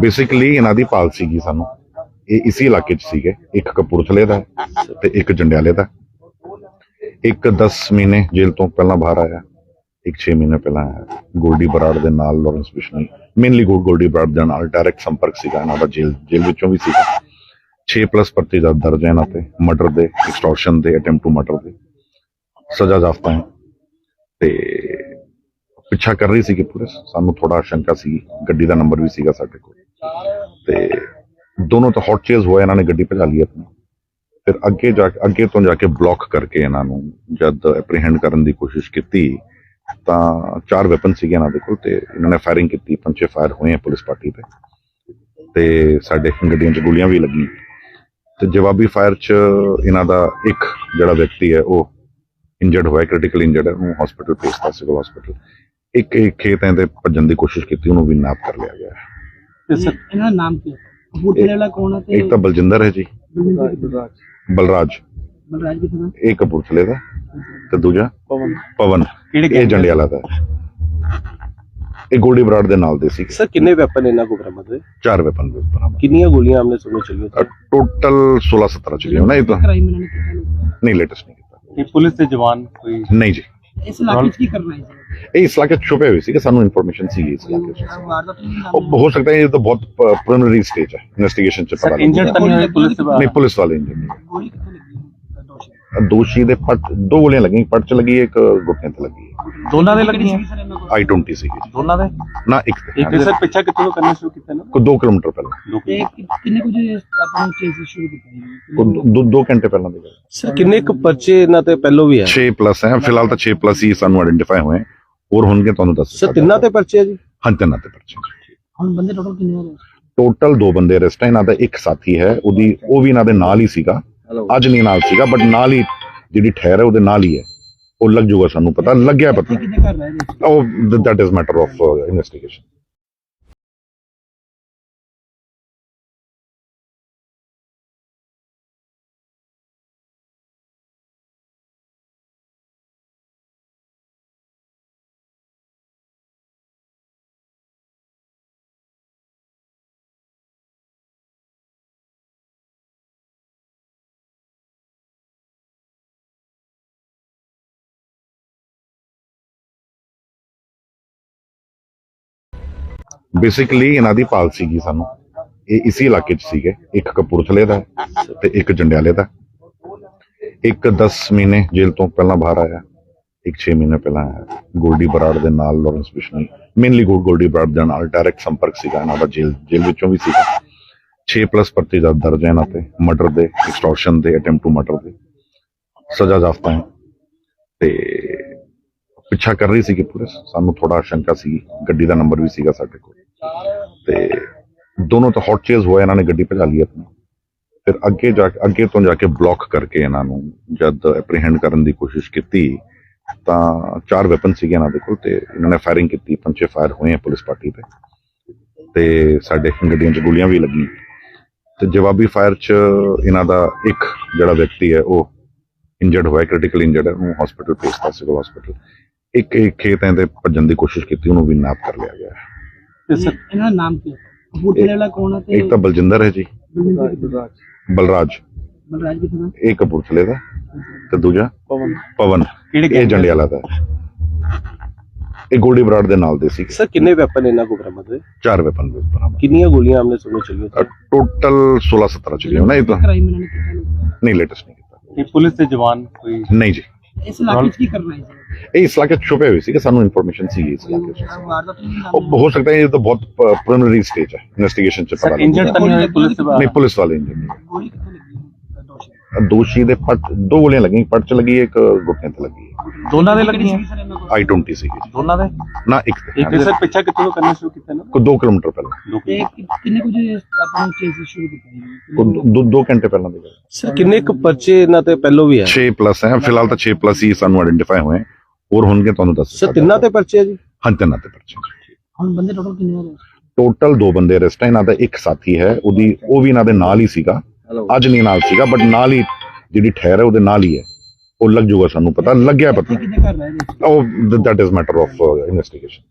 Basically ਇਹਨਾਂ ਦੀ ਪਾਲ ਸੀਗੀ ਸਾਨੂੰ? ਇਹ ਇਸੇ ਇਲਾਕੇ 'ਚ ਸੀਗੇ। ਇੱਕ ਕਪੂਰਥਲੇ ਦਾ ਹੈ ਤੇ ਇੱਕ ਜੰਡਿਆਲੇ ਦਾ ਇੱਕ 10 ਮਹੀਨੇ ਜੇਲ੍ਹ ਤੋਂ ਪਹਿਲਾਂ ਬਾਹਰ ਆਇਆ। ਇੱਕ 6 ਮਹੀਨੇ ਪਹਿਲਾਂ ਆਇਆ। ਗੋਲਡੀ ਬਰਾੜ ਦੇ ਨਾਲ ਲਾਰੈਂਸ ਬਿਸ਼ਨੋਈ ਮੇਨਲੀ ਗੋਲਡੀ ਬਰਾੜ ਦੇ ਨਾਲ ਡਾਇਰੈਕਟ ਸੰਪਰਕ ਸੀਗਾ ਇਹਨਾਂ ਦਾ ਜੇਲ੍ਹ ਜੇਲ੍ਹ ਵਿੱਚੋਂ ਵੀ ਸੀਗਾ। 6 ਪਲੱਸ ਪਰਚੇ ਦਾ ਦਰਜ ਹੈ ਇਹਨਾਂ ਤੇ। ਮਰਡਰ ਦੇ ਐਕਸਟੋਰਸ਼ਨ ਦੇ ਅਟੈਂਪਟ ਟੂ ਮਰਡਰ ਦੇ। ਸਜ਼ਾ ਜ਼ਾਫਤਾ ਹੈ। ਤੇ ਪਿੱਛਾ ਕਰ ਰਹੀ ਸੀ ਕਿ ਪੁਲਿਸ। ਸਾਨੂੰ ਥੋੜਾ ਸ਼ੰਕਾ ਸੀ ਗੱਡੀ ਦਾ ਨੰਬਰ ਵੀ ਸੀਗਾ ਸਾਡੇ ਕੋਲ। ਤੇ ਦੋਨੋਂ ਤਾਂ ਹੌਟ ਚੇਜ਼ ਹੋਇਆ ਇਹਨਾਂ ਨੇ ਗੱਡੀ ਭਜਾ ਲਈ ਆਪਣੀ। ਫਿਰ ਅੱਗੇ ਜਾ ਕੇ ਅੱਗੇ ਤੋਂ ਜਾ ਕੇ ਬਲੌਕ ਕਰਕੇ ਇਹਨਾਂ ਨੂੰ ਜਦ ਐਪਰੀਹੈਂਡ ਕਰਨ ਦੀ ਕੋਸ਼ਿਸ਼ ਕੀਤੀ, ਤਾਂ ਚਾਰ ਵੈਪਨ ਸੀਗੇ ਇਹਨਾਂ ਦੇ ਕੋਲ ਤੇ ਇਹਨਾਂ ਨੇ ਫਾਇਰਿੰਗ ਕੀਤੀ ਪੰਜੇ ਫਾਇਰ ਹੋਏ ਆ ਪੁਲਿਸ ਪਾਰਟੀ ਤੇ। ਤੇ ਸਾਡੇ ਗੱਡੀਆਂ 'ਚ ਗੋਲੀਆਂ ਵੀ ਲੱਗੀਆਂ। ਤੇ ਜਵਾਬੀ ਫਾਇਰ 'ਚ ਇਹਨਾਂ ਦਾ ਇੱਕ ਜਿਹੜਾ ਵਿਅਕਤੀ ਹੈ, ਉਹ ਇੰਜਰਡ ਹੋਇਆ ਕ੍ਰਿਟੀਕਲ ਇੰਜਰਡ ਹੈ, ਉਹਨੂੰ ਹਸਪੀਟਲ ਭੇਜਤਾ ਸਿਵਲ ਹਸਪੀਟਲ ਇੱਕ ਇੱਕ ਖੇਤ ਤੇ ਭੱਜਣ ਦੀ ਕੋਸ਼ਿਸ਼ ਕੀਤੀ, ਉਹਨੂੰ ਵੀ ਨਾਪ ਕਰ ਲਿਆ ਗਿਆ ਤੇ ਸਰ ਇਹਨਾਂ ਦਾ ਨਾਮ ਕੀ ਹੈ? ਕਪੂਰਥਲੇ ਵਾਲਾ ਕੌਣ ਹੈ ਤੇ ਇੱਕ ਤਾਂ ਬਲਜਿੰਦਰ ਹੈ ਜੀ। ਬਲਰਾਜ ਬਲਰਾਜ। ਬਲਰਾਜ ਕਿੱਥੇ ਦਾ ਇਹ ਕਪੂਰਥਲੇ ਦਾ। ਤੇ ਦੂਜਾ? ਪਵਨ। ਪਵਨ। ਕਿਹੜੇ ਇਹ ਜੰਡਿਆਲਾ ਦਾ। ਇਹ ਗੋਲਡੀ ਬਰਾੜ ਦੇ ਨਾਲ ਦੇ ਸੀ ਸਰ ਕਿੰਨੇ ਵੈਪਨ ਇਹਨਾਂ ਕੋ ਬਰਾਮਦ ਹੋਏ? ਚਾਰ ਵੈਪਨ ਬਰਾਮਦ। ਕਿੰਨੀਆਂ ਗੋਲੀਆਂ ਆਮਨੇ ਸਾਹਮਣੇ ਚੱਲੀਆਂ ਟੋਟਲ 16 17 ਚ ਗਿਆ ਨਾ ਇਹ ਤਾਂ। ਕ੍ਰਾਈਮ ਇਹਨਾਂ ਨੇ ਕੀਤਾ। ਲੋਕਾਂ ਨਹੀਂ ਲੇਟੈਸਟ ਨਹੀਂ ਕੀਤਾ। ਇਹ ਪੁਲਿਸ ਦੇ ਜਵਾਨ ਕੋਈ? ਨਹੀਂ ਜੀ। ਇਸ ਇਲਾਕੇ 'ਚ ਕੀ ਕਰਨਾ ਹੈ ਜੀ? ਇਹ ਇਸ ਇਲਾਕੇ 'ਚ ਛੁਪੇ ਹੋਏ ਸੀ ਕਿ ਸਾਨੂੰ ਇਨਫੋਰਮੇਸ਼ਨ ਸੀ ਇਸ ਇਲਾਕੇ 'ਚ। ਵਾਰਦਾਤ ਨਹੀਂ ਉਹ ਹੋ ਸਕਦਾ ਹੈ ਇਹ ਤਾਂ ਬਹੁਤ ਪ੍ਰੀਲਿਮਿਨਰੀ ਸਟੇਜ ਹੈ ਇਨਵੈਸਟੀਗੇਸ਼ਨ ਚ ਪਤਾ ਇੰਜਰਡ ਤਾਂ ਨਹੀਂ ਪੁਲਿਸ ਨਹੀਂ ਪੁਲਿਸ ਵਾਲੇ ਹੈ ਦੋਸ਼ੀ ਦੇ। ਪੱਟ ਦੋ ਗੋਲੀਆਂ ਲੱਗੀਆਂ ਪੱਟ ਚ ਲੱਗੀ ਹੈ, ਇੱਕ ਗੁੱਟੇ ਤੇ ਲੱਗੀ। ਹੈ ਦੋਨਾਂ ਦੇ ਲੱਗੀਆਂ? ਸੀਗੀ ਆਈ 20 ਸੀਗੀ ਦੋਨਾਂ ਦੇ? ਨਾ ਇੱਕ ਤੇ ਇੱਕ ਸਰ ਪਿੱਛਾ ਕਿੱਥੋਂ ਤੋਂ ਕਰਨਾ ਸ਼ੁਰੂ ਕੀਤਾ ਨਾ? ਕੋਈ 2 ਕਿਲੋਮੀਟਰ ਪਹਿਲਾਂ। ਕਿ- ਕਿੰਨੇ ਕੁ ਜੇ ਆਪਾਂ ਚੇਸ ਸ਼ੁਰੂ ਕੀਤਾ ਦੋ- ਦੋ ਘੰਟੇ ਪਹਿਲਾਂ ਦੀ ਗੱਲ। ਸਰ ਕਿੰਨੇ ਕੁ ਪਰਚੇ ਇਹਨਾਂ ਤੇ ਪਹਿਲੋਂ ਵੀ ਆ 6 ਪਲੱਸ ਹੈ ਫਿਲਹਾਲ ਤਾਂ 6 ਪਲੱਸ ਹੀ ਸਾਨੂੰ ਆਇਡੈਂਟੀਫਾਈ ਹੋਏ। ਹੈ। ਹੋਰ ਹੋਣਗੇ ਤੁਹਾਨੂੰ ਦੱਸ ਸਰ ਤਿੰਨਾਂ ਤੇ ਪਰਚੇ ਆ ਜੀ? ਹਾਂ ਤਿੰਨਾਂ ਤੇ ਪਰਚੇ ਹੁਣ ਬੰਦੇ ਟੋਟਲ ਕਿੰਨੇ ਹੋ ਰਹੇ ਟੋਟਲ ਦੋ ਬੰਦੇ ਅਰੈਸਟ ਹੈ ਇਹਨਾਂ ਦਾ ਇੱਕ ਸਾਥੀ ਹੈ ਉਹਦੀ ਉਹ ਵੀ ਇਹਨਾਂ ਦੇ ਨਾਲ ਹੀ ਸੀਗਾ ਅੱਜ ਨਹੀਂ ਨਾਲ ਸੀਗਾ ਬਟ ਨਾਲ ਹੀ ਜਿਹੜੀ ਠਹਿਰ ਹੈ ਉਹਦੇ ਨਾਲ ਹੀ ਹੈ। ਉਹ ਲੱਗ ਜੂਗਾ ਸਾਨੂੰ ਪਤਾ ਲੱਗਿਆ ਪਤਾ। ਉਹ that is matter of investigation basically ਇਹਨਾਂ ਦੀ ਪਾਲਸੀ ਕੀ ਸਾਨੂੰ। ਇਹ ਇਸੇ ਇਲਾਕੇ 'ਚ ਸੀਗੇ। ਇੱਕ ਕਪੂਰਥਲੇ ਦਾ ਹੈ ਤੇ ਇੱਕ ਜੰਡਿਆਲੇ ਦਾ ਇੱਕ 10 ਮਹੀਨੇ ਜੇਲ੍ਹ ਤੋਂ ਪਹਿਲਾਂ ਬਾਹਰ ਆਇਆ। ਇੱਕ 6 ਮਹੀਨੇ ਪਹਿਲਾਂ ਆਇਆ। ਗੋਲਡੀ ਬਰਾੜ ਦੇ ਨਾਲ ਲਾਰੈਂਸ ਬਿਸ਼ਨੋਈ ਮੇਨਲੀ ਗੋਲਡੀ ਬਰਾੜ ਦੇ ਨਾਲ ਡਾਇਰੈਕਟ ਸੰਪਰਕ ਸੀਗਾ ਇਹਨਾਂ ਦਾ ਜੇਲ੍ਹ ਜੇਲ੍ਹ ਵਿੱਚੋਂ ਵੀ ਸੀਗਾ। 6 ਪਲੱਸ ਪਰਚੇ ਦਾ ਦਰਜ ਹੈ ਇਹਨਾਂ ਤੇ। ਮਰਡਰ ਦੇ ਐਕਸਟੋਰਸ਼ਨ ਦੇ ਅਟੈਂਪਟ ਟੂ ਮਰਡਰ ਦੇ। ਸਜ਼ਾ ਜ਼ਾਫਤਾ ਹੈ। ਤੇ ਪਿੱਛਾ ਕਰ ਰਹੀ ਸੀ ਕਿ ਪੁਲਿਸ। ਸਾਨੂੰ ਥੋੜਾ ਸ਼ੰਕਾ ਸੀ ਗੱਡੀ ਦਾ ਨੰਬਰ ਵੀ ਸੀਗਾ ਸਾਡੇ ਕੋਲ। ਤੇ ਦੋਨੋਂ ਤਾਂ ਹੌਟ ਚੇਜ਼ ਹੋਇਆ ਇਹਨਾਂ ਨੇ ਗੱਡੀ ਭਜਾ ਲਈ ਆਪਣੀ। ਫਿਰ ਅੱਗੇ ਜਾ ਕੇ ਅੱਗੇ ਤੋਂ ਜਾ ਕੇ ਬਲੌਕ ਕਰਕੇ ਇਹਨਾਂ ਨੂੰ ਜਦ ਐਪਰੀਹੈਂਡ ਕਰਨ ਦੀ ਕੋਸ਼ਿਸ਼ ਕੀਤੀ, ਤਾਂ ਚਾਰ ਵੈਪਨ ਸੀਗੇ ਇਹਨਾਂ ਦੇ ਕੋਲ ਤੇ ਇਹਨਾਂ ਨੇ ਫਾਇਰਿੰਗ ਕੀਤੀ ਪੰਜੇ ਫਾਇਰ ਹੋਏ ਆ ਪੁਲਿਸ ਪਾਰਟੀ ਤੇ। ਤੇ ਸਾਡੇ ਗੱਡੀਆਂ 'ਚ ਗੋਲੀਆਂ ਵੀ ਲੱਗੀਆਂ। ਤੇ ਜਵਾਬੀ ਫਾਇਰ 'ਚ ਇਹਨਾਂ ਦਾ ਇੱਕ ਜਿਹੜਾ ਵਿਅਕਤੀ ਹੈ, ਉਹ ਇੰਜਰਡ ਹੋਇਆ ਕ੍ਰਿਟੀਕਲ ਇੰਜਰਡ ਹੈ, ਉਹਨੂੰ ਹਸਪੀਟਲ ਭੇਜਤਾ ਸਿਵਲ ਹਸਪੀਟਲ ਇੱਕ ਇੱਕ ਖੇਤ ਤੇ ਭੱਜਣ ਦੀ ਕੋਸ਼ਿਸ਼ ਕੀਤੀ, ਉਹਨੂੰ ਵੀ ਨਾਪ ਕਰ ਲਿਆ ਗਿਆ। ਹੈ। ਤੇ ਸਰ ਇਹਨਾਂ ਦਾ ਨਾਮ ਕੀ ਹੈ? ਕਪੂਰਥਲੇ ਵਾਲਾ ਕੌਣ ਹੈ ਤੇ ਇੱਕ ਤਾਂ ਬਲਜਿੰਦਰ ਹੈ ਜੀ। ਬਲਰਾਜ। ਬਲਰਾਜ। ਬਲਰਾਜ ਕਿੱਥੇ ਦਾ? ਇਹ ਕਪੂਰਥਲੇ ਦਾ। ਤੇ ਦੂਜਾ? ਪਵਨ। ਪਵਨ। ਕਿਹੜੇ ਇਹ ਜੰਡਿਆਲਾ ਦਾ। ਇਹ ਗੋਲਡੀ ਬਰਾੜ ਦੇ ਨਾਲ ਦੇ ਸੀ। ਸਰ ਕਿੰਨੇ ਵੈਪਨ ਇਹਨਾਂ ਕੋ ਬਰਾਮਦ ਹੋਏ? ਚਾਰ ਵੈਪਨ ਬਰਾਮਦ ਕਿੰਨੀਆਂ ਗੋਲੀਆਂ ਆਮਨੇ ਸਾਹਮਣੇ ਚੱਲੀਆਂ ਟੋਟਲ 16 17 ਚ ਗਿਆ ਨਾ ਇਹ ਤਾਂ ਕ੍ਰਾਈਮ ਇਹਨਾਂ ਨੇ ਕੀਤਾ ਲੋਕਾਂ ਦਾ। ਨਹੀਂ ਲੇਟੈਸਟ ਨਹੀਂ ਕੀਤਾ। ਇਹ ਪੁਲਿਸ ਦੇ ਜਵਾਨ ਕੋਈ? ਨਹੀਂ ਜੀ। ਇਸ ਇਲਾਕੇ 'ਚ ਕੀ ਕਰਨਾ ਹੈ ਜੀ? ਇਹ ਇਸ ਇਲਾਕੇ 'ਚ ਛੁਪੇ ਹੋਏ ਸੀ ਕਿ ਸਾਨੂੰ ਇਨਫੋਰਮੇਸ਼ਨ ਸੀ ਇਸ ਇਲਾਕੇ 'ਚ। ਵਾਰਦਾਤ ਨਹੀਂ ਉਹ ਹੋ ਸਕਦਾ ਹੈ ਇਹ ਤਾਂ ਬਹੁਤ ਪ੍ਰੀਲਿਮਿਨਰੀ ਸਟੇਜ ਹੈ ਇਨਵੈਸਟੀਗੇਸ਼ਨ ਚ ਪਤਾ ਸਰ ਇੰਜਰਡ ਲੱਗੇਗਾ ਤਾਂ ਨਹੀਂ ਹੋਏ ਪੁਲਿਸ ਦੇ ਨਹੀਂ ਪੁਲਿਸ ਵਾਲੇ ਇੰਜਨ ਗੋਲੀ ਕਿੱਥੇ ਲੱਗੀ? ਹੈ ਦੋਸ਼ੀ। ਦੇ ਪੱਟ ਦੋ ਗੋਲੀਆਂ ਲੱਗੀਆਂ ਪੱਟ ਚ ਲੱਗੀ ਇੱਕ ਗੁੱਟੇ ਤੇ ਲੱਗੀ। ਦੋਨਾਂ ਦੇ ਲੱਗੀਆਂ? ਆਈ 20 ਸੀਗੀ ਜੀ। ਦੋਨਾਂ ਦੇ? ਨਾ ਇੱਕ ਤੇ ਇੱਕ ਸਰ ਪਿੱਛਾ ਕਿੱਥੋਂ ਤੋਂ ਕਰਨਾ ਸ਼ੁਰੂ ਕੀਤਾ ਨਾ? ਕੋਈ 2 ਕਿਲੋਮੀਟਰ ਪਹਿਲਾਂ। ਤੇ ਕਿ- ਕਿੰਨੇ ਕੁ ਜੇ ਆਪਾਂ ਚੇਸ ਸ਼ੁਰੂ ਕੀਤਾ ਕੋਈ ਦੋ- ਦੋ ਘੰਟੇ ਪਹਿਲਾਂ ਦੀ ਗੱਲ। ਸਰ ਕਿੰਨੇ ਕੁ ਪਰਚੇ ਇਹਨਾਂ ਤੇ ਪਹਿਲੋਂ ਵੀ ਆ? 6 ਪਲੱਸ ਹੈ। ਫਿਲਹਾਲ ਤਾਂ 6 ਪਲੱਸ ਹੀ ਸਾਨੂੰ ਆਇਡੈਂਟੀਫਾਈ ਹੋਏ। ਹੈ। ਹੋਰ ਹੋਣਗੇ ਤੁਹਾਨੂੰ ਦੱਸ ਸਰ ਤਿੰਨਾਂ ਤੇ ਪਰਚੇ ਆ ਜੀ? ਹਾਂ ਤਿੰਨਾਂ ਤੇ ਪਰਚੇ। ਹੁਣ ਬੰਦੇ ਟੋਟਲ ਕਿੰਨੇ ਹੋ ਰਹੇ ਟੋਟਲ ਦੋ ਬੰਦੇ ਅਰੈਸਟ ਹੈ। ਇਹਨਾਂ ਦਾ ਇੱਕ ਸਾਥੀ ਹੈ। ਉਹਦੀ ਉਹ ਵੀ ਇਹਨਾਂ ਦੇ ਨਾਲ ਹੀ ਸੀਗਾ। ਅੱਜ ਨਹੀਂ ਨਾਲ ਸੀਗਾ ਬਟ ਨਾਲ ਹੀ ਜਿਹੜੀ ਠਹਿਰ ਹੈ ਉਹਦੇ ਨਾਲ ਹੀ ਹੈ। ਉਹ ਲੱਗ ਜੂਗਾ ਸਾਨੂੰ ਪਤਾ ਲੱਗਿਆ ਪਤਾ। ਉਹ that is matter of investigation